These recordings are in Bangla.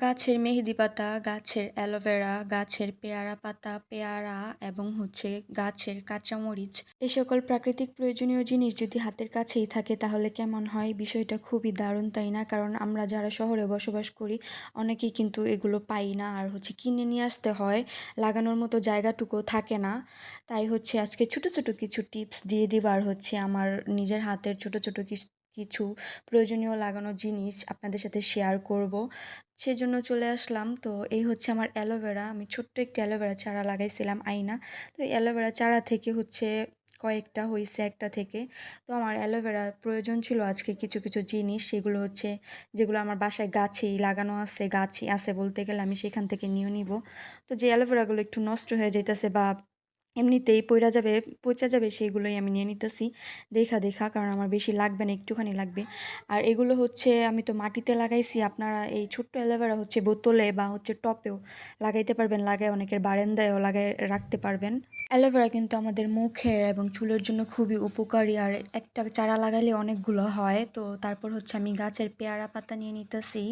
গাছের মেহেদি পাতা, গাছের অ্যালোভেরা, গাছের পেয়ারা পাতা, পেয়ারা এবং হচ্ছে গাছের কাঁচামরিচ। এ সকল প্রাকৃতিক প্রয়োজনীয় জিনিস যদি হাতের কাছেই থাকে তাহলে কেমন হয়? বিষয়টা খুবই দারুণ, তাই না? কারণ আমরা যারা শহরে বসবাস করি অনেকেই কিন্তু এগুলো পাই না আর হচ্ছে কিনে নিয়ে আসতে হয়। লাগানোর মতো জায়গাটুকু থাকে না। তাই হচ্ছে আজকে ছোট, ছোট কিছু টিপস দিয়ে দিব আর হচ্ছে আমার নিজের হাতের ছোট, ছোট কিস কিছু প্রয়োজনীয় লাগানো জিনিস আপনাদের সাথে শেয়ার করব। সেজন্য চলে আসলাম। তো এই হচ্ছে আমার অ্যালোভেরা। আমি ছোট্ট একটি অ্যালোভেরা চারা লাগাইছিলাম আইনা। তো এই অ্যালোভেরা চারা থেকে হচ্ছে কয়েকটা হইছে একটা থেকে। তো আমার অ্যালোভেরার প্রয়োজন ছিল আজকে কিছু, কিছু জিনিস সেগুলো হচ্ছে যেগুলো আমার বাসায় গাছেই লাগানো আছে, গাছই আছে বলতে গেলে আমি সেখান থেকে নিয়ে নিব। তো যে অ্যালোভেরাগুলো একটু নষ্ট হয়ে যাইতেছে বা এমনিতেই পইড়া যাবে, পচা যাবে সেইগুলোই আমি নিয়ে নিতেছি দেখা, দেখা কারণ আমার বেশি লাগবে না একটুখানি লাগবে। আর এগুলো হচ্ছে আমি তো মাটিতে লাগাইছি আপনারা এই ছোট্ট অ্যালোভেরা হচ্ছে বোতলে বা হচ্ছে টপেও লাগাইতে পারবেন, লাগায় অনেকের বারান্দায়ও লাগায় রাখতে পারবেন। অ্যালোভেরা কিন্তু আমাদের মুখের এবং চুলের জন্য খুবই উপকারী আর একটা চারা লাগাইলে অনেকগুলো হয়। তো তারপর হচ্ছে আমি গাছের পেয়ারা পাতা নিয়ে নিতেছি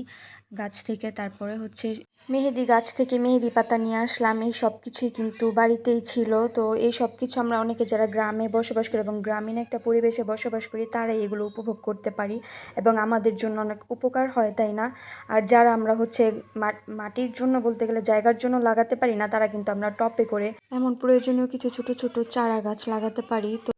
গাছ থেকে। তারপরে হচ্ছে মেহেদি গাছ থেকে মেহেদি পাতা নিয়ে আসলাম। এই সব কিছুই কিন্তু বাড়িতেই ছিল। তো এই সব কিছু আমরা অনেকে যারা গ্রামে বসবাস করি এবং গ্রামীণ একটা পরিবেশে বসবাস করি তারাই এগুলো উপভোগ করতে পারি এবং আমাদের জন্য অনেক উপকার হয়, তাই না? আর যারা আমরা হচ্ছে মাটির জন্য বলতে গেলে জায়গার জন্য লাগাতে পারি না তারা কিন্তু আমরা টপে করে এমন প্রয়োজনীয় কিছু ছোট, ছোট চারা গাছ লাগাতে পারি। তো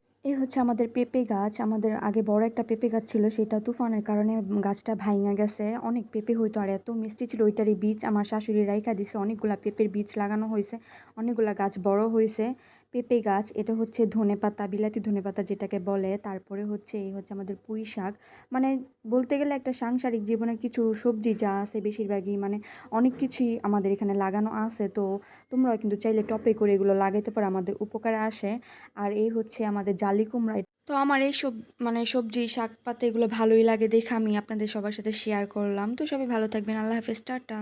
হচ্ছে আমাদের পেঁপে গাছ। আমাদের আগে বড় একটা পেঁপে গাছ ছিল, সেটা তুফানের কারণে গাছটা ভাইঙা গেছে। অনেক পেঁপে হইতো, আর এত মিষ্টি ছিল ওইটারই বীজ আমার শাশুড়ি রাইখা দিছে। অনেকগুলা পেঁপের বীজ লাগানো হয়েছে অনেকগুলা গাছ বড় হইছে। পেঁপে গাছ এটা হচ্ছে ধনেপাতা, বিলাতি ধনেপাতা যেটাকে বলে। তারপরে হচ্ছে এই হচ্ছে আমাদের পুঁই শাক। মানে বলতে গেলে একটা সাংসারিক জীবনে কিছু সবজি যা আছে বেশিরভাগই মানে অনেক কিছুই আমাদের এখানে লাগানো আছে। তো তোমরাও কিন্তু চাইলে টপে করে এগুলো লাগাইতে পারো আমাদের উপকারে আসে। আর এই হচ্ছে আমাদের জালি কুমড়া। তো আমার এই সব মানে সবজি, শাক পাতা এগুলো ভালোই লাগে দেখে আমি আপনাদের সবার সাথে শেয়ার করলাম। তো সবাই ভালো থাকবেন। আল্লাহ হাফেজ, টাটা।